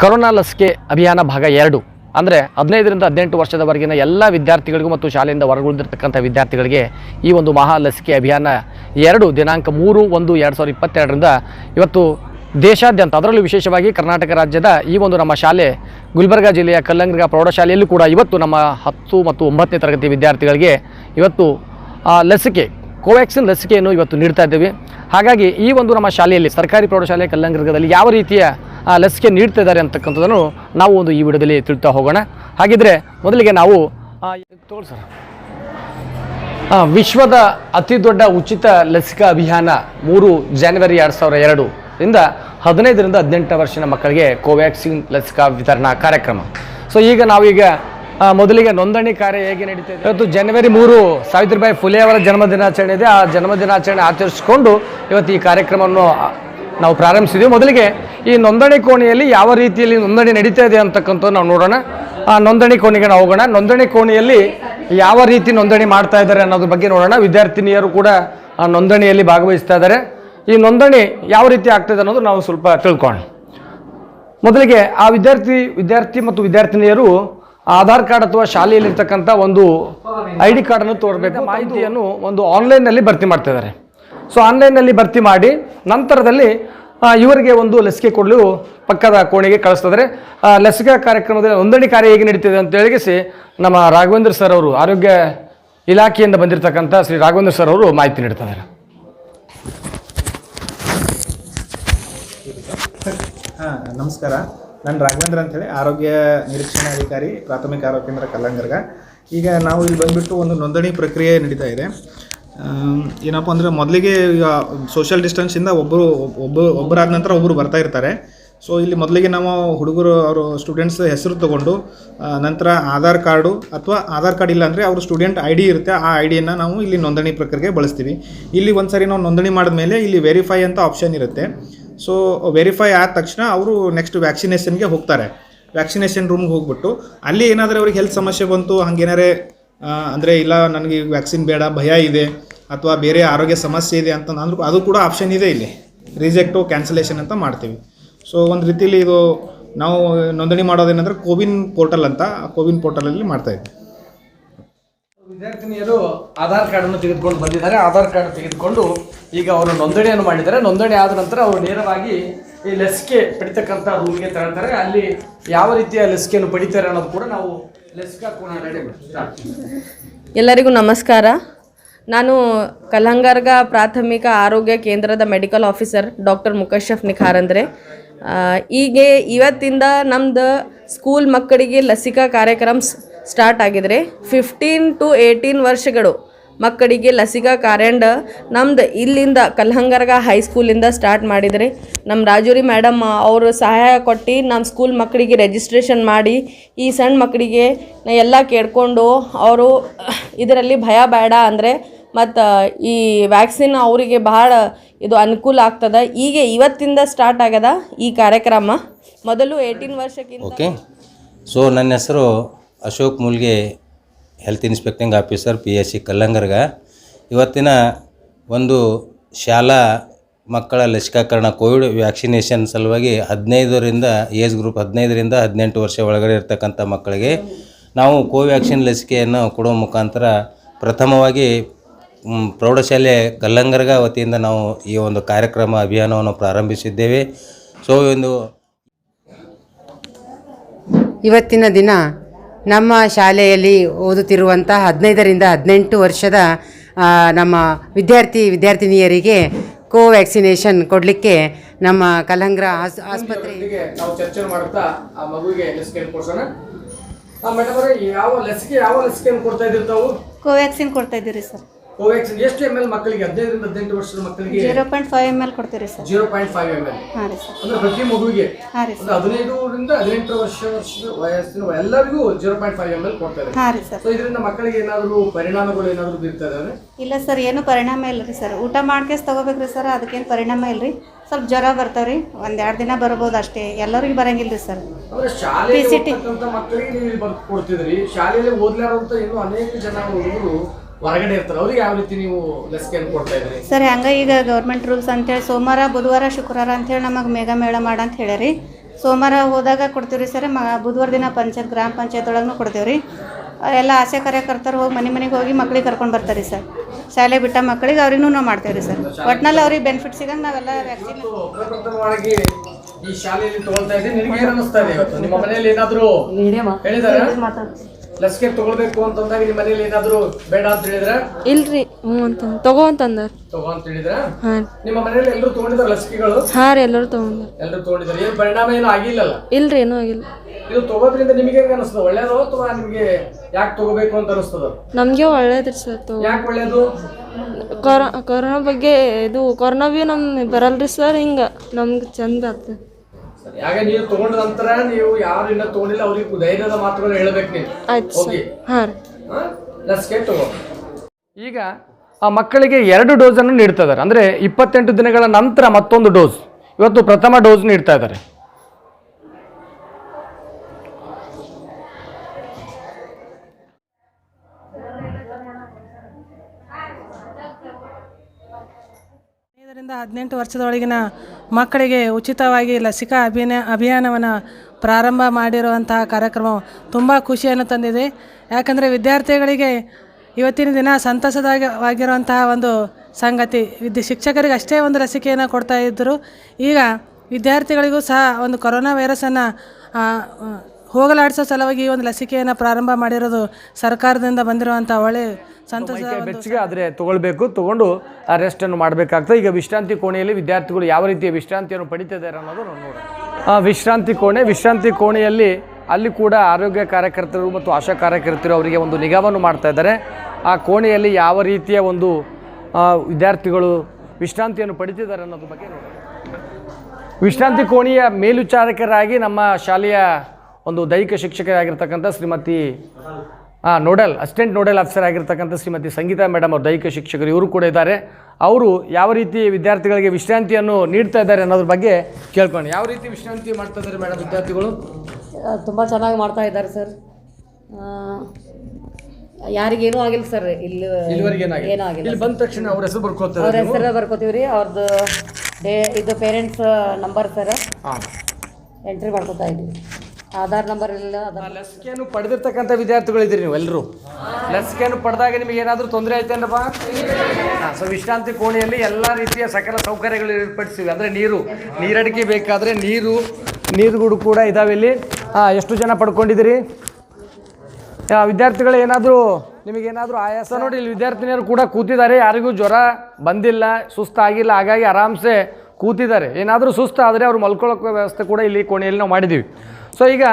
Corona ಲಸಿಕೆ ಅಭಿಯಾನ ಭಾಗ ಎರಡು. ಅಂದರೆ ಹದಿನೈದರಿಂದ ಹದಿನೆಂಟು ವರ್ಷದವರೆಗಿನ ಎಲ್ಲ ವಿದ್ಯಾರ್ಥಿಗಳಿಗೂ ಮತ್ತು ಶಾಲೆಯಿಂದ ಹೊರಗುಳಿದಿರ್ತಕ್ಕಂಥ ವಿದ್ಯಾರ್ಥಿಗಳಿಗೆ ಈ ಒಂದು ಮಹಾ ಲಸಿಕೆ ಅಭಿಯಾನ ಎರಡು, ದಿನಾಂಕ ಮೂರು, ಒಂದು, ಎರಡು ಸಾವಿರದ ಇಪ್ಪತ್ತೆರಡರಿಂದ ಇವತ್ತು ದೇಶಾದ್ಯಂತ, ಅದರಲ್ಲೂ ವಿಶೇಷವಾಗಿ ಕರ್ನಾಟಕ ರಾಜ್ಯದ ಈ ಒಂದು ನಮ್ಮ ಶಾಲೆ, ಗುಲ್ಬರ್ಗಾ ಜಿಲ್ಲೆಯ ಕಲ್ಲಂಗರ್ಗ ಪ್ರೌಢಶಾಲೆಯಲ್ಲೂ ಕೂಡ ಇವತ್ತು ನಮ್ಮ ಹತ್ತು ಮತ್ತು ಒಂಬತ್ತನೇ ತರಗತಿ ವಿದ್ಯಾರ್ಥಿಗಳಿಗೆ ಇವತ್ತು ಲಸಿಕೆ ಕೋವ್ಯಾಕ್ಸಿನ್ ಲಸಿಕೆಯನ್ನು ಇವತ್ತು ನೀಡ್ತಾ ಇದ್ದೇವೆ. ಹಾಗಾಗಿ ಈ ಒಂದು ನಮ್ಮ ಶಾಲೆಯಲ್ಲಿ, ಸರ್ಕಾರಿ ಪ್ರೌಢಶಾಲೆ ಕಲ್ಲಂಗರ್ಗದಲ್ಲಿ ಯಾವ ರೀತಿಯ ಲಸಿಕೆ ನೀಡ್ತಾ ಇದ್ದಾರೆ ಅಂತಕ್ಕಂಥದ್ದನ್ನು ನಾವು ಒಂದು ಈ ವಿಡಿಯೋದಲ್ಲಿ ತಿಳ್ತಾ ಹೋಗೋಣ. ಹಾಗಿದ್ರೆ ಮೊದಲಿಗೆ ನಾವು ತೋಳಿ ಸರ್. ವಿಶ್ವದ ಅತಿ ದೊಡ್ಡ ಉಚಿತ ಲಸಿಕಾ ಅಭಿಯಾನ ಮೂರು ಜಾನ್ವರಿ ಎರಡು ಸಾವಿರ ಎರಡು ಇಂದ ಹದಿನೈದರಿಂದ ಹದಿನೆಂಟು ವರ್ಷದ ಮಕ್ಕಳಿಗೆ ಕೋವ್ಯಾಕ್ಸಿನ್ ಲಸಿಕಾ ವಿತರಣಾ ಕಾರ್ಯಕ್ರಮ. ಸೊ ಈಗ ನಾವೀಗ ಮೊದಲಿಗೆ ನೋಂದಣಿ ಕಾರ್ಯ ಹೇಗೆ ನಡೀತಾ ಇದೆ? ಇವತ್ತು ಜನವರಿ ಮೂರು ಸಾವಿತ್ರಿಬಾಯಿ ಫುಲೆ ಅವರ ಜನ್ಮದಿನಾಚರಣೆ ಇದೆ. ಆ ಜನ್ಮದಿನಾಚರಣೆ ಆಚರಿಸಿಕೊಂಡು ಇವತ್ತು ಈ ಕಾರ್ಯಕ್ರಮವನ್ನು ನಾವು ಪ್ರಾರಂಭಿಸಿದ್ದೀವಿ ಮೊದಲಿಗೆ ಈ ನೋಂದಣಿ ಕೋಣೆಯಲ್ಲಿ ಯಾವ ರೀತಿಯಲ್ಲಿ ನೋಂದಣಿ ನಡೀತಾ ಇದೆ ಅಂತಕ್ಕಂಥದ್ದು ನಾವು ನೋಡೋಣ. ಆ ನೋಂದಣಿ ಕೋಣೆಗೆ ನಾವು ಹೋಗೋಣ. ನೋಂದಣಿ ಕೋಣೆಯಲ್ಲಿ ಯಾವ ರೀತಿ ನೋಂದಣಿ ಮಾಡ್ತಾ ಇದ್ದಾರೆ ಅನ್ನೋದ್ರ ಬಗ್ಗೆ ನೋಡೋಣ. ವಿದ್ಯಾರ್ಥಿನಿಯರು ಕೂಡ ಆ ನೋಂದಣಿಯಲ್ಲಿ ಭಾಗವಹಿಸ್ತಾ ಇದ್ದಾರೆ. ಈ ನೋಂದಣಿ ಯಾವ ರೀತಿ ಆಗ್ತದೆ ಅನ್ನೋದು ನಾವು ಸ್ವಲ್ಪ ತಿಳ್ಕೊಳ್ಳೋಣ. ಮೊದಲಿಗೆ ಆ ವಿದ್ಯಾರ್ಥಿ ವಿದ್ಯಾರ್ಥಿ ಮತ್ತು ವಿದ್ಯಾರ್ಥಿನಿಯರು ಆಧಾರ್ ಕಾರ್ಡ್ ಅಥವಾ ಶಾಲೆಯಲ್ಲಿರ್ತಕ್ಕಂಥ ಒಂದು ಐ ಡಿ ಕಾರ್ಡನ್ನು ತೋರಬೇಕು. ಮಾಹಿತಿಯನ್ನು ಒಂದು ಆನ್ಲೈನ್ನಲ್ಲಿ ಭರ್ತಿ ಮಾಡ್ತಾ ಇದ್ದಾರೆ ಸೊ ಆನ್ಲೈನ್ನಲ್ಲಿ ಭರ್ತಿ ಮಾಡಿ ನಂತರದಲ್ಲಿ ಇವರಿಗೆ ಒಂದು ಲಸಿಕೆ ಕೊಡಲು ಪಕ್ಕದ ಕೋಣೆಗೆ ಕಳಿಸ್ತಿದ್ದಾರೆ ಆ, ಲಸಿಕಾ ಕಾರ್ಯಕ್ರಮದಲ್ಲಿ ನೋಂದಣಿ ಕಾರ್ಯ ಹೇಗೆ ನಡೀತಿದೆ ಅಂತ ಹೇಳಿಸಿ ನಮ್ಮ ರಾಘವೇಂದ್ರ ಸರ್ ಅವರು ಆರೋಗ್ಯ ಇಲಾಖೆಯಿಂದ ಬಂದಿರತಕ್ಕಂಥ ಶ್ರೀ ರಾಘವೇಂದ್ರ ಸರ್ ಅವರು ಮಾಹಿತಿ ನೀಡ್ತಿದ್ದಾರೆ. ಹಾಂ ನಮಸ್ಕಾರ. ನಾನು ರಾಘವೇಂದ್ರ ಅಂತೇಳಿ, ಆರೋಗ್ಯ ನಿರೀಕ್ಷಣಾಧಿಕಾರಿ ಪ್ರಾಥಮಿಕ ಆರೋಗ್ಯ ಕೇಂದ್ರ ಕಲ್ಲಂಗರ್ಗ. ಈಗ ನಾವು ಇಲ್ಲಿ ಬಂದುಬಿಟ್ಟು ಒಂದು ನೋಂದಣಿ ಪ್ರಕ್ರಿಯೆ ನಡೀತಾ ಇದೆ. ಏನಪ್ಪ ಅಂದರೆ ಮೊದಲಿಗೆ ಈಗ ಸೋಷಿಯಲ್ ಡಿಸ್ಟೆನ್ಸಿಂದ ಒಬ್ಬರು ಒಬ್ಬ, ಒಬ್ಬರಾದ ನಂತರ ಒಬ್ಬರು ಬರ್ತಾ ಇರ್ತಾರೆ. ಸೊ ಇಲ್ಲಿ ಮೊದಲಿಗೆ ನಾವು ಹುಡುಗರು ಅವರು ಸ್ಟೂಡೆಂಟ್ಸ್ ಹೆಸರು ತೊಗೊಂಡು ನಂತರ ಆಧಾರ್ ಕಾರ್ಡು ಅಥವಾ ಆಧಾರ್ ಕಾರ್ಡ್ ಇಲ್ಲ ಅಂದರೆ ಅವ್ರ ಸ್ಟೂಡೆಂಟ್ ಐ ಡಿ ಇರುತ್ತೆ. ಆ ಐ ಡಿಯನ್ನು ನಾವು ಇಲ್ಲಿ ನೋಂದಣಿ ಪ್ರಕ್ರಿಯೆಗೆ ಬಳಸ್ತೀವಿ. ಇಲ್ಲಿ ಒಂದು ಸಾರಿ ನಾವು ನೋಂದಣಿ ಮಾಡಿದ್ಮೇಲೆ ಇಲ್ಲಿ ವೆರಿಫೈ ಅಂತ ಆಪ್ಷನ್ ಇರುತ್ತೆ. ಸೊ ವೆರಿಫೈ ಆದ ತಕ್ಷಣ ಅವರು ನೆಕ್ಸ್ಟ್ ವ್ಯಾಕ್ಸಿನೇಷನ್ಗೆ ಹೋಗ್ತಾರೆ. ವ್ಯಾಕ್ಸಿನೇಷನ್ ರೂಮ್ಗೆ ಹೋಗ್ಬಿಟ್ಟು, ಅಲ್ಲಿ ಏನಾದರೂ ಅವ್ರಿಗೆ ಹೆಲ್ತ್ ಸಮಸ್ಯೆ ಬಂತು, ಹಂಗೇನಾರೇ ಅಂದರೆ ಇಲ್ಲ, ನನಗೆ ವ್ಯಾಕ್ಸಿನ್ ಬೇಡ, ಭಯ ಇದೆ, ಅಥವಾ ಬೇರೆ ಆರೋಗ್ಯ ಸಮಸ್ಯೆ ಇದೆ ಅಂತ ಅಂದ್ರೂ, ಅದು ಕೂಡ ಆಪ್ಷನ್ ಇದೆ ಇಲ್ಲಿ. ರಿಜೆಕ್ಟು ಕ್ಯಾನ್ಸಲೇಷನ್ ಅಂತ ಮಾಡ್ತೀವಿ. ಸೊ ಒಂದು ರೀತಿಯಲ್ಲಿ ಇದು ನಾವು ನೋಂದಣಿ ಮಾಡೋದೇನೆಂದರೆ ಕೋವಿನ್ ಪೋರ್ಟಲ್ ಅಂತ ಕೋವಿನ್ ಪೋರ್ಟಲಲ್ಲಿ ಮಾಡ್ತಾ ಇದ್ವಿ. ವಿದ್ಯಾರ್ಥಿನಿಯರು ಆಧಾರ್ ಕಾರ್ಡನ್ನು ತೆಗೆದುಕೊಂಡು ಬಂದಿದ್ದಾರೆ. ಆಧಾರ್ ಕಾರ್ಡ್ ತೆಗೆದುಕೊಂಡು ಈಗ ಅವರು ನೋಂದಣಿಯನ್ನು ಮಾಡಿದ್ದಾರೆ. ನೋಂದಣಿ ಆದ ನಂತರ ಅವರು ನೇರವಾಗಿ ಈ ಲಸಿಕೆ ಪಡಿತಕ್ಕಂಥ ರೂಮ್ಗೆ ತೆರಳ್ತಾರೆ. ಅಲ್ಲಿ ಯಾವ ರೀತಿಯ ಲಸಿಕೆಯನ್ನು ಪಡಿತಾರೆ ಅನ್ನೋದು ಕೂಡ ನಾವು ಲಸಿಕಾ ಕೋಣ ಎಲ್ಲರಿಗೂ ನಮಸ್ಕಾರ. ನಾನು ಕಲ್ಲಂಗರ್ಗ ಪ್ರಾಥಮಿಕ ಆರೋಗ್ಯ ಕೇಂದ್ರದ ಮೆಡಿಕಲ್ ಆಫೀಸರ್ ಡಾಕ್ಟರ್ ಮುಕಶಫ್ ನಿಖಾರಂದ್ರೆ ಈಗ ಇವತ್ತಿಂದ ನಮ್ದು ಸ್ಕೂಲ್ ಮಕ್ಕಳಿಗೆ ಲಸಿಕಾ ಕಾರ್ಯಕ್ರಮ ಸ್ಟಾರ್ಟ್ ಆಗಿದ್ರೆ ಫಿಫ್ಟೀನ್ ಟು ಏಯ್ಟೀನ್ ವರ್ಷಗಳು ಮಕ್ಕಳಿಗೆ ಲಸಿಕಾ ಕಾರ್ಯಂಡ್ ನಮ್ದು ಇಲ್ಲಿಂದ ಕಲ್ಹಂಗರ್ಗ ಹೈಸ್ಕೂಲಿಂದ ಸ್ಟಾರ್ಟ್ ಮಾಡಿದರೆ. ನಮ್ಮ ರಾಜೂರಿ ಮೇಡಮ್ ಅವರು ಸಹಾಯ ಕೊಟ್ಟು ನಮ್ಮ ಸ್ಕೂಲ್ ಮಕ್ಕಳಿಗೆ ರಿಜಿಸ್ಟ್ರೇಷನ್ ಮಾಡಿ, ಈ ಸಣ್ಣ ಮಕ್ಕಳಿಗೆ ಎಲ್ಲ ಕೇಳ್ಕೊಂಡು ಅವರು ಇದರಲ್ಲಿ ಭಯ ಬೇಡ ಅಂದರೆ ಮತ್ತು ಈ ವ್ಯಾಕ್ಸಿನ್ ಅವರಿಗೆ ಭಾಳ ಇದು ಅನುಕೂಲ ಆಗ್ತದೆ. ಈಗ ಇವತ್ತಿಂದ ಸ್ಟಾರ್ಟ್ ಆಗ್ಯದ ಈ ಕಾರ್ಯಕ್ರಮ. ಮೊದಲು ಏಯ್ಟೀನ್ ವರ್ಷಕ್ಕಿಂತ ಓಕೆ ಸೊ ನನ್ನ ಹೆಸರು Ashok Mulge. Health inspecting officer P S C Kallangarga ಇವತ್ತಿನ ಒಂದು ಶಾಲಾ ಮಕ್ಕಳ ಲಸಿಕಾಕರಣ ಕೋವಿಡ್ ವ್ಯಾಕ್ಸಿನೇಷನ್ ಸಲುವಾಗಿ ಹದಿನೈದರಿಂದ, ಏಜ್ ಗ್ರೂಪ್ ಹದಿನೈದರಿಂದ ಹದಿನೆಂಟು ವರ್ಷ ಒಳಗಡೆ ಇರ್ತಕ್ಕಂಥ ಮಕ್ಕಳಿಗೆ ನಾವು ಕೋವ್ಯಾಕ್ಸಿನ್ ಲಸಿಕೆಯನ್ನು ಕೊಡೋ ಮುಖಾಂತರ ಪ್ರಥಮವಾಗಿ ಪ್ರೌಢಶಾಲೆ ಕಲ್ಲಂಗರ್ಗ ವತಿಯಿಂದ ನಾವು ಈ ಒಂದು ಕಾರ್ಯಕ್ರಮ, ಅಭಿಯಾನವನ್ನು ಪ್ರಾರಂಭಿಸಿದ್ದೇವೆ. ಸೊ ಒಂದು ಇವತ್ತಿನ ದಿನ ನಮ್ಮ ಶಾಲೆಯಲ್ಲಿ ಓದುತ್ತಿರುವಂಥ ಹದಿನೈದರಿಂದ ಹದಿನೆಂಟು ವರ್ಷದ ನಮ್ಮ ವಿದ್ಯಾರ್ಥಿ ವಿದ್ಯಾರ್ಥಿನಿಯರಿಗೆ ಕೋವ್ಯಾಕ್ಸಿನೇಷನ್ ಕೊಡಲಿಕ್ಕೆ ನಮ್ಮ ಕಲಂಗ್ರ ಆಸ್ ಆಸ್ಪತ್ರೆ ನಾವು ಚರ್ಚೆ ಮಾಡುತ್ತಾ ಆ ಮಗುವಿಗೆ ಲಸಿಕೆಯನ್ನು ಕೊಡ್ಸೋಣ. ಮೇಡಮ್ ಯಾವ ಲಸಿಕೆ ಯಾವ ಲಸಿಕೆಯನ್ನು ಕೊಡ್ತಾ ಇದ್ದೀರಿ ತಾವು? ಕೋವ್ಯಾಕ್ಸಿನ್ ಕೊಡ್ತಾ ಇದ್ದೀರಿ ಸರ್. ಕೋವ್ಯಾಕ್ಸಿನ್ ಎಷ್ಟು ಎಂ ಎಲ್ ಮಕ್ಕಳಿಗೆ? ಹದಿನೈದರಿಂದ ಹದಿನೆಂಟು ವರ್ಷದ ಮಕ್ಕಳಿಗೆ zero point five M L ಕೊಡ್ತೀರಿ sir. Zero point five M L ಹಾಂ ರೀ ಸರ್. ಅಂದ್ರೆ ಪ್ರತಿ ಮಗುವಿಗೆ? ಹಾಂ ರೀ ಒಂದು ಹದಿನೈದರಿಂದ ಹದಿನೆಂಟು ವರ್ಷ ವರ್ಷದ ವಯಸ್ಸಿನ ಎಲ್ಲರಿಗೂ zero point five M L ಕೊಡ್ತಾ ಹಾಂ ರೀ ಸರ್. ಸೊ ಇದರಿಂದ ಮಕ್ಕಳಿಗೆ ಏನಾದರೂ ಪರಿಣಾಮಗಳು ಏನಾದರೂ ಬೀರ್ತಾ ಇದಾವೆ ಇಲ್ಲ ಸರ್ ಏನು ಪರಿಣಾಮ ಇಲ್ಲ ರೀ ಸರ್. ಊಟ ಮಾಡ್ಕೇಸ್ ತಗೋಬೇಕ್ರಿ ಸರ್ ಅದಕ್ಕೇನು ಪರಿಣಾಮ ಇಲ್ಲ ರೀ. ಸ್ವಲ್ಪ ಜ್ವರ ಬರ್ತಾವ್ರಿ ಒಂದು ಎರಡು ದಿನ ಬರ್ಬೋದು ಅಷ್ಟೇ. ಎಲ್ಲರಿಗೂ ಬರಂಗಿಲ್ಲ ರೀ ಸರ್. ಅಂದ್ರೆ ಶಾಲೆಯಲ್ಲಿ PCT. ಮಕ್ಕಳಿಗೆ ನೀವು ಇಲ್ಲಿ ಬರ್ದು ಕೊಡ್ತಿದ್ರಿ. ಶಾಲೆಯಲ್ಲಿ ಓದ್ಲಾರಂತ ಇನ್ನೂ ಅನೇಕ ಜನ ಹುಡುಗರು ಹೊರಗಡೆ ಇರ್ತಾರೆ. ಅವ್ರಿಗೆ ಯಾವ ರೀತಿ ನೀವು ಲಸಿಕೆಯನ್ನು ಕೊಡ್ತಾ ಇದ್ರಿ ಸರ್ ಹಂಗೆ ಈಗ ಗೌರ್ಮೆಂಟ್ ರೂಲ್ಸ್ ಅಂತೇಳಿ ಸೋಮವಾರ ಬುಧವಾರ ಶುಕ್ರವಾರ ಅಂತೇಳಿ ನಮಗೆ ಮೇಘ ಮೇಳ ಮಾಡ ಅಂತ ಹೇಳ್ಯಾರಿ ಸೋಮವಾರ ಹೋದಾಗ ಕೊಡ್ತೀವಿ ರೀ ಸರ್ ಮ ಬುಧವಾರ ದಿನ ಪಂಚಾಯತ್ ಗ್ರಾಮ ಪಂಚಾಯತ್ ಒಳಗೂ ಕೊಡ್ತೀವಿ ರೀ ಎಲ್ಲ ಆಸೆ ಕಾರ್ಯಕರ್ತರು ಹೋಗಿ ಮನೆ ಮನೆಗೆ ಹೋಗಿ ಮಕ್ಳಿಗೆ ಕರ್ಕೊಂಡು ಬರ್ತಾರೆ ರೀ ಸರ್. ಶಾಲೆ ಬಿಟ್ಟ ಮಕ್ಕಳಿಗೆ ಅವ್ರಿಗೂ ನಾವು ಮಾಡ್ತೇವೆ ರೀ ಸರ್. ಒಟ್ನಲ್ಲಿ ಅವ್ರಿಗೆ ಬೆನಿಫಿಟ್ ಸಿಗಂಗೆ ನಾವೆಲ್ಲ ವ್ಯಾಕ್ಸಿನ್ ಪ್ರಪ್ರಥಮವಾಗಿ ಈ ಶಾಲೆಯಲ್ಲಿ ತಗೊಳ್ತಾ ಇದ್ದೀನಿ. ನಿಮಗೆ ಏನು ಅನಿಸ್ತಾ ಇದೆ? ಇವತ್ತು ನಿಮ್ಮ ಮನೆಯಲ್ಲಿ ಏನಾದರೂ ಹೇಳಿದಾರೆ? ಲಸಿಕೆ ತಗೊಳ್ಬೇಕು ಅಂತಂದಾಗ ನಿಮ್ಮ ಮನೇಲಿ ಏನಾದರೂ ಬೇಡ ಅಂತ ಹೇಳಿದ್ರೆ? ಇಲ್ರಿ ಹ್ಞೂ ಅಂತ ತಗೋ ಅಂತಂದಾರ. ತಗೋ ಅಂತ ಹೇಳಿದ್ರೆ? ಹಾಂ ನಿಮ್ಮ ಮನೇಲಿ ಎಲ್ಲರೂ ತಗೊಂಡಿದ್ದಾರೆ ಲಸಿಕೆಗಳು? ಹಾಂ ರೀ ಎಲ್ಲರೂ ತೊಗೊಂಡಾರ ಎಲ್ಲರೂ ತಗೊಂಡಿದ್ದಾರೆ ಏನು ಪರಿಣಾಮ ಏನು ಆಗಿಲ್ಲಲ್ಲ? ಇಲ್ರಿ ಏನೂ ಆಗಿಲ್ಲ. ಇದು ತಗೋದ್ರಿಂದ ನಿಮಗೆ ಹೆಂಗ ಅನಿಸ್ತದ? ಒಳ್ಳೇದು ಅಥವಾ ನಿಮಗೆ ಯಾಕೆ ತಗೋಬೇಕು ಅಂತ ಅನಿಸ್ತದ? ನಮಗೆ ಒಳ್ಳೇದ್ರಿ ಸರ್ ತಗೋ. ಯಾಕೆ ಒಳ್ಳೇದು? ಕೊರೋ ಕೊರೋನಾ ಬಗ್ಗೆ ಇದು ಕೊರೋನಾ ಭೀ ನಮ್ಗೆ ಬರಲ್ರಿ ಸರ್ ಹಿಂಗೆ. ನಮ್ಗೆ ಚಂದ ಆಗ್ತದೆ ಹಾಗೆ ನೀವು ತಗೊಂಡ ನಂತರ ನೀವು ಯಾರು ಇನ್ನ ತಗೊಂಡಿಲ್ಲ ಅವ್ರಿಗೆ ಧೈರ್ಯದ ಮಾತುಗಳು ಹೇಳ್ಬೇಕು ನೀವು. ಹಾಂ ಲಸಿಕೆ ತಗೋ ಈಗ ಆ ಮಕ್ಕಳಿಗೆ ಎರಡು ಡೋಸನ್ನು ನೀಡ್ತಾ ಇದ್ದಾರೆ. ಅಂದ್ರೆ ಇಪ್ಪತ್ತೆಂಟು ದಿನಗಳ ನಂತರ ಮತ್ತೊಂದು ಡೋಸ್. ಇವತ್ತು ಪ್ರಥಮ ಡೋಸ್ ನೀಡ್ತಾ ಇದ್ದಾರೆ. ಹದಿನೈದರಿಂದ ಹದಿನೆಂಟು ವರ್ಷದೊಳಗಿನ ಮಕ್ಕಳಿಗೆ ಉಚಿತವಾಗಿ ಲಸಿಕಾ ಅಭಿನಯ, ಅಭಿಯಾನವನ್ನು ಪ್ರಾರಂಭ ಮಾಡಿರುವಂತಹ ಕಾರ್ಯಕ್ರಮ ತುಂಬ ಖುಷಿಯನ್ನು ತಂದಿದೆ. ಯಾಕಂದರೆ ವಿದ್ಯಾರ್ಥಿಗಳಿಗೆ ಇವತ್ತಿನ ದಿನ ಸಂತಸದವಾಗಿರುವಂತಹ ಒಂದು ಸಂಗತಿ. ವಿದ್ಯೆ, ಶಿಕ್ಷಕರಿಗೆ ಅಷ್ಟೇ ಒಂದು ಲಸಿಕೆಯನ್ನು ಕೊಡ್ತಾ ಇದ್ದರು. ಈಗ ವಿದ್ಯಾರ್ಥಿಗಳಿಗೂ ಸಹ ಒಂದು ಕೊರೋನಾ ವೈರಸನ್ನು ಹೋಗಲಾಡಿಸೋ ಸಲುವಾಗಿ ಈ ಒಂದು ಲಸಿಕೆಯನ್ನು ಪ್ರಾರಂಭ ಮಾಡಿರೋದು ಸರ್ಕಾರದಿಂದ ಬಂದಿರುವಂಥ ಒಳ್ಳೆ ಸಂತಸದ ಒಂದು ಬೆಚ್ಚಗೆ ಆದರೆ ತಗೊಳ್ಬೇಕು ತಗೊಂಡು ರೆಸ್ಟನ್ನು ಮಾಡಬೇಕಾಗ್ತದೆ. ಈಗ ವಿಶ್ರಾಂತಿ ಕೋಣೆಯಲ್ಲಿ ವಿದ್ಯಾರ್ಥಿಗಳು ಯಾವ ರೀತಿಯ ವಿಶ್ರಾಂತಿಯನ್ನು ಪಡಿತಿದ್ದಾರೆ ಅನ್ನೋದು ನಾವು ನೋಡೋಣ. ವಿಶ್ರಾಂತಿ ಕೋಣೆ ವಿಶ್ರಾಂತಿ ಕೋಣೆಯಲ್ಲಿ ಅಲ್ಲಿ ಕೂಡ ಆರೋಗ್ಯ ಕಾರ್ಯಕರ್ತರು ಮತ್ತು ಆಶಾ ಕಾರ್ಯಕರ್ತರು ಅವರಿಗೆ ಒಂದು ನಿಗಾವನ್ನು ಮಾಡ್ತಾ ಇದ್ದಾರೆ. ಆ ಕೋಣೆಯಲ್ಲಿ ಯಾವ ರೀತಿಯ ಒಂದು ವಿದ್ಯಾರ್ಥಿಗಳು ವಿಶ್ರಾಂತಿಯನ್ನು ಪಡಿತಿದ್ದಾರೆ ಅನ್ನೋದ್ರ ಬಗ್ಗೆ ವಿಶ್ರಾಂತಿ ಕೋಣೆಯ ಮೇಲ್ವಿಚಾರಕರಾಗಿ ನಮ್ಮ ಶಾಲೆಯ ಒಂದು ದೈಹಿಕ ಶಿಕ್ಷಕರಾಗಿರ್ತಕ್ಕಂಥ Shrimati nodal assistant nodal officer ಆಗಿರ್ತಕ್ಕಂಥ ಶ್ರೀಮತಿ ಸಂಗೀತಾ ಮೇಡಮ್ ಅವರು ದೈಹಿಕ ಶಿಕ್ಷಕರು ಇವರು ಕೂಡ ಇದ್ದಾರೆ. ಅವರು ಯಾವ ರೀತಿ ವಿದ್ಯಾರ್ಥಿಗಳಿಗೆ ವಿಶ್ರಾಂತಿಯನ್ನು ನೀಡ್ತಾ ಇದ್ದಾರೆ ಅನ್ನೋದ್ರ ಬಗ್ಗೆ ಕೇಳ್ಕೊಂಡು ಯಾವ ರೀತಿ ವಿಶ್ರಾಂತಿ ಮಾಡ್ತಾ ಇದ್ದಾರೆ ಮೇಡಮ್ ವಿದ್ಯಾರ್ಥಿಗಳು? ತುಂಬ ಚೆನ್ನಾಗಿ ಮಾಡ್ತಾ ಇದ್ದಾರೆ ಸರ್. ಯಾರಿಗೇನೂ ಆಗಿಲ್ಲ ಸರ್. ಇಲ್ಲಿ ಏನಾಗಿಲ್ಲ ಇಲ್ಲಿ ಬಂದ ತಕ್ಷಣ ಅವ್ರ ಹೆಸರು ಬರ್ಕೋತಾರೆ ಅವ್ರ ಹೆಸರು ಬರ್ಕೋತೀವಿ ರೀ ಅವ್ರದ್ದು ಡೇ ಇದು ಪೇರೆಂಟ್ಸ್ ನಂಬರ್ ಸರ್. ಹಾಂ. ಎಂಟ್ರಿ ಮಾಡ್ಕೋತಾ ಇದ್ದೀವಿ. ಆಧಾರ್ ನಂಬರ್ ಇಲ್ಲ ಆಧಾರ್ ಲಸಿಕೆಯನ್ನು ಪಡೆದಿರ್ತಕ್ಕಂಥ ವಿದ್ಯಾರ್ಥಿಗಳು ಇದ್ದೀರಿ ನೀವು ಎಲ್ಲರೂ ಲಸಿಕೆಯನ್ನು ಪಡೆದಾಗ ನಿಮಗೆ ಏನಾದರೂ ತೊಂದರೆ ಆಯ್ತೇನಪ್ಪ ಹಾಂ ಸೊ ವಿಶ್ರಾಂತಿ ಕೋಣೆಯಲ್ಲಿ ಎಲ್ಲ ರೀತಿಯ ಸಕಲ ಸೌಕರ್ಯಗಳು ಏರ್ಪಡಿಸಿವೆ. ಅಂದರೆ ನೀರು ನೀರಡಿಕೆ ಬೇಕಾದರೆ ನೀರು ನೀರುಗಳು ಕೂಡ ಇದಾವೆ ಇಲ್ಲಿ. ಹಾಂ ಎಷ್ಟು ಜನ ಪಡ್ಕೊಂಡಿದ್ದೀರಿ? ಆ, ವಿದ್ಯಾರ್ಥಿಗಳು ಏನಾದರೂ ನಿಮಗೇನಾದರೂ ಆಯಾಸ? ನೋಡಿ ಇಲ್ಲಿ ವಿದ್ಯಾರ್ಥಿನಿಯರು ಕೂಡ ಕೂತಿದ್ದಾರೆ. ಯಾರಿಗೂ ಜ್ವರ ಬಂದಿಲ್ಲ ಸುಸ್ತಾಗಿಲ್ಲ ಹಾಗಾಗಿ ಆರಾಮ್ಸೆ ಕೂತಿದ್ದಾರೆ. ಏನಾದರೂ ಸುಸ್ತಾದರೆ ಅವ್ರು ಮಲ್ಕೊಳ್ಳೋಕೆ ವ್ಯವಸ್ಥೆ ಕೂಡ ಇಲ್ಲಿ ಕೋಣೆಯಲ್ಲಿ ನಾವು ಮಾಡಿದ್ದೀವಿ. ಸೊ ಈಗ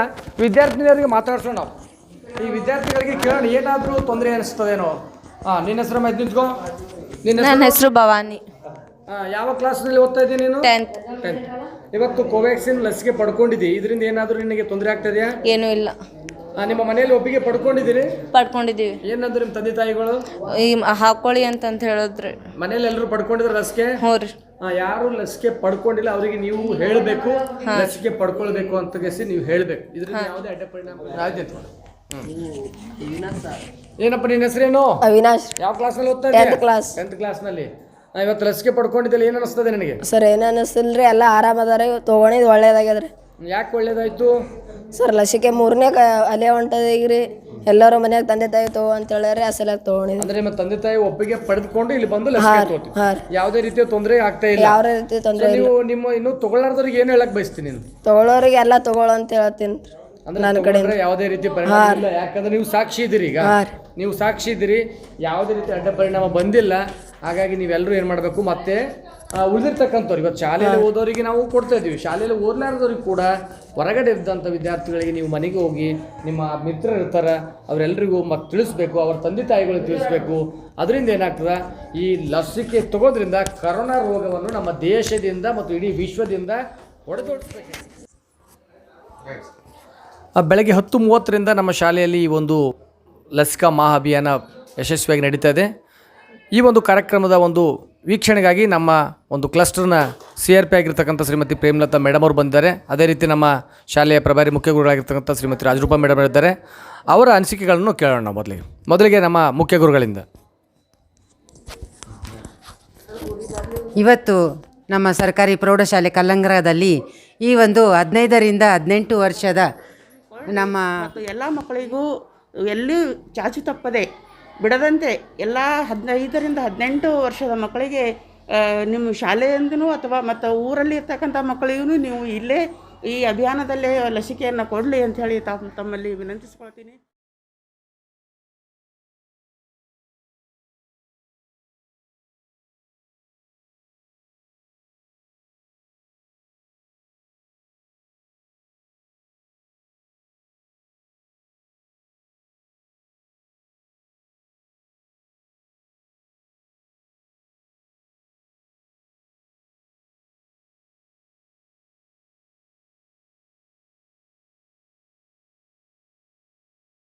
ವಿದ್ಯಾರ್ಥಿನಿಯರಿಗೆ ಮಾತಾಡ್ಸೋಣ ನಾವು. ಈ ವಿದ್ಯಾರ್ಥಿಗಳಿಗೆ ಕೇಳೋಣ ಏನಾದರೂ ತೊಂದರೆ ಅನಿಸ್ತದೇನೋ? ಹಾಂ ನಿನ್ನ ಹೆಸರು ಮೈದ್ ನಿಂತ್ಕೋ ನಿನ್ನ ನನ್ನ ಹೆಸರು ಭವಾನಿ. ಹಾಂ ಯಾವ ಕ್ಲಾಸ್ನಲ್ಲಿ ಓದ್ತಾ ಇದ್ದೀನಿ ನೀನು? ಟೆಂತ್ ಟೆಂತ್ ಇವತ್ತು ಕೋವ್ಯಾಕ್ಸಿನ್ ಲಸಿಕೆ ಪಡ್ಕೊಂಡಿದ್ದಿ. ಇದರಿಂದ ಏನಾದರೂ ನಿನಗೆ ತೊಂದರೆ ಆಗ್ತದೆಯಾ ಏನೂ ಇಲ್ಲ. ನಿಮ್ಮ ಮನೆಯಲ್ಲಿ ಒಪ್ಪಿಗೆ ಪಡ್ಕೊಂಡಿದ್ದೀರಿ? ಪಡ್ಕೊಂಡಿದ್ದೀವಿ. ಏನಂದ್ರೆ ನಿಮ್ಮ ತಂದೆ ತಾಯಿಗಳು? ಈ ಹಾಕೊಳ್ಳಿ ಅಂತ ಹೇಳಿದ್ರೆ. ಮನೇಲಿ ಎಲ್ಲರೂ ಪಡ್ಕೊಂಡಿದ್ರೆ ಲಸಿಕೆ? ಹ್ಞೂ ರೀ. ಆ, ಯಾರು ಲಸಿಕೆ ಪಡ್ಕೊಂಡಿಲ್ಲ ಅವರಿಗೆ ನೀವು ಹೇಳಬೇಕು. ಲಸಿಕೆ ಪಡ್ಕೊಳ್ಬೇಕು ಅಂತ ಕೇಸಿ ನೀವು ಹೇಳಬೇಕು. ಇದರಿಂದ ಯಾವುದೇ ಅಡ್ಡ ಪರಿಣಾಮ ಏನಪ್ಪ ನಿನ್ನ ಹೆಸರೇನು? ಅವಿನಾಶ್. ಯಾವ ಕ್ಲಾಸ್ನಲ್ಲಿ ಓದ್ತಾ ಟೆಂತ್ ಕ್ಲಾಸ್ ಟೆಂತ್ ಕ್ಲಾಸ್ನಲ್ಲಿ ಇವತ್ತು ಲಸಿಕೆ ಪಡ್ಕೊಂಡಿದ್ದಲ್ಲ ಏನು ಅನಿಸ್ತದೆ ನಿನಗೆ? ಸರ್ ಏನು ಅನಿಸ್ತಿಲ್ರಿ ಎಲ್ಲ ಆರಾಮದಾರ ತೊಗೊಂಡಿದ್ದು ಒಳ್ಳೇದಾಗ್ಯದ್ರಿ. ಯಾಕೆ ಒಳ್ಳೇದಾಯ್ತು? ಸರ್ ಲಸಿಕೆ ಮೂರನೇ ಕ ಅಲೆ ಹೊಂಟದ ಈಗ ರೀ ಎಲ್ಲರೂ ಮನ್ಯಾಗ ತಂದೆ ತಾಯಿ ತಗೋ ಅಂತ ಹೇಳ್ಯಾರ ಆ ಸಲ ತೊಗೊಂಡಿದ್ವಿ ಅಂದ್ರೆ ನಿಮ್ಮ ತಂದೆ ತಾಯಿ ಒಪ್ಪಿಗೆ ಪಡೆದುಕೊಂಡು ಇಲ್ಲಿ ಬಂದು ಲಸಿಕೆ ತಗೋತೀವಿ ಹಾಂ ರೀ ಯಾವುದೇ ರೀತಿಯ ತೊಂದರೆ ಆಗ್ತಾ ಇಲ್ಲ. ಯಾವ ರೀತಿ ತೊಂದರೆ So, ನೀವು ನಿಮ್ಮ ಇನ್ನು ತಗೊಳ್ಳಾರ್ದವ್ರಿಗೆ ಏನು ಹೇಳಕ್ ಬಯಸ್ತೀನಿ ನೀನು? ತೊಗೊಳೋರಿಗೆ ಎಲ್ಲ ತಗೊಳ್ಳೋ ಅಂತ ಹೇಳ್ತೀನಿ. ಅಂದ್ರೆ ತಗೊಂಡ್ರೆ ಯಾವುದೇ ರೀತಿ ಪರಿಣಾಮ ಇಲ್ಲ. ಯಾಕಂದ್ರೆ ನೀವು ಸಾಕ್ಷಿ ಇದ್ದೀರಿ ಈಗ. ಹಾಂ ರೀ. ನೀವು ಸಾಕ್ಷಿ ಇದ್ದೀರಿ. ಯಾವುದೇ ರೀತಿ ಅಡ್ಡ ಪರಿಣಾಮ ಬಂದಿಲ್ಲ. ಹಾಗಾಗಿ ನೀವೆಲ್ಲರೂ ಏನು ಮಾಡಬೇಕು ಮತ್ತೆ ಉಳಿದಿರ್ತಕ್ಕಂಥವ್ರು ಇವತ್ತು ಶಾಲೆಯಲ್ಲಿ ಓದೋರಿಗೆ ನಾವು ಕೊಡ್ತಾ ಇದ್ದೀವಿ. ಶಾಲೆಯಲ್ಲಿ ಓದ್ಲಾರ್ದವ್ರಿಗೆ ಕೂಡ ಹೊರಗಡೆ ಇದ್ದಂಥ ವಿದ್ಯಾರ್ಥಿಗಳಿಗೆ ನೀವು ಮನೆಗೆ ಹೋಗಿ ನಿಮ್ಮ ಮಿತ್ರರು ಇರ್ತಾರೆ ಅವರೆಲ್ಲರಿಗೂ ಮತ್ತೆ ತಿಳಿಸ್ಬೇಕು ಅವ್ರ ತಂದೆ ತಾಯಿಗಳಿಗೆ ತಿಳಿಸ್ಬೇಕು. ಅದರಿಂದ ಏನಾಗ್ತದೆ? ಈ ಲಸಿಕೆ ತಗೋದ್ರಿಂದ ಕರೋನಾ ರೋಗವನ್ನು ನಮ್ಮ ದೇಶದಿಂದ ಮತ್ತು ಇಡೀ ವಿಶ್ವದಿಂದ ಹೊಡೆದೋಡಿಸ್ಬೇಕು. ಬೆಳಗ್ಗೆ ಹತ್ತು ಮೂವತ್ತರಿಂದ ನಮ್ಮ ಶಾಲೆಯಲ್ಲಿ ಈ ಒಂದು ಲಸಿಕಾ ಮಹಾ ಅಭಿಯಾನ ಯಶಸ್ವಿಯಾಗಿ ನಡೀತಾ ಇದೆ. ಈ ಒಂದು ಕಾರ್ಯಕ್ರಮದ ಒಂದು ವೀಕ್ಷಣೆಗಾಗಿ ನಮ್ಮ ಒಂದು ಕ್ಲಸ್ಟರ್ನ ಸಿ ಆರ್ ಪಿ ಆಗಿರ್ತಕ್ಕಂಥ ಶ್ರೀಮತಿ ಪ್ರೇಮಲತಾ ಮೇಡಮ್ ಅವರು ಬಂದಿದ್ದಾರೆ. ಅದೇ ರೀತಿ ನಮ್ಮ ಶಾಲೆಯ ಪ್ರಭಾರಿ ಮುಖ್ಯ ಗುರುಗಳಾಗಿರ್ತಕ್ಕಂಥ ಶ್ರೀಮತಿ ರಾಜರೂಪ ಮೇಡಮ್ ಇದ್ದಾರೆ. ಅವರ ಅನಿಸಿಕೆಗಳನ್ನು ಕೇಳೋಣ ನಾವು ಮೊದಲಿಗೆ. ಮೊದಲಿಗೆ ನಮ್ಮ ಮುಖ್ಯ ಗುರುಗಳಿಂದ. ಇವತ್ತು ನಮ್ಮ ಸರ್ಕಾರಿ ಪ್ರೌಢಶಾಲೆ ಕಲ್ಲಂಗರದಲ್ಲಿ ಈ ಒಂದು ಹದಿನೈದರಿಂದ ಹದಿನೆಂಟು ವರ್ಷದ ನಮ್ಮ ಎಲ್ಲ ಮಕ್ಕಳಿಗೂ ಎಲ್ಲೂ ಚಾಚು ತಪ್ಪದೆ ಬಿಡದಂತೆ ಎಲ್ಲ ಹದಿನೈದರಿಂದ ಹದಿನೆಂಟು ವರ್ಷದ ಮಕ್ಕಳಿಗೆ ನಿಮ್ಮ ಶಾಲೆಯಿಂದನು ಅಥವಾ ಮತ್ತು ಊರಲ್ಲಿ ಇರ್ತಕ್ಕಂಥ ಮಕ್ಕಳಿಗೂ ನೀವು ಇಲ್ಲೇ ಈ ಅಭಿಯಾನದಲ್ಲೇ ಲಸಿಕೆಯನ್ನು ಕೊಡಲಿ ಅಂಥೇಳಿ ತಮ್ಮ ತಮ್ಮಲ್ಲಿ ವಿನಂತಿಸ್ಕೊಳ್ತೀನಿ.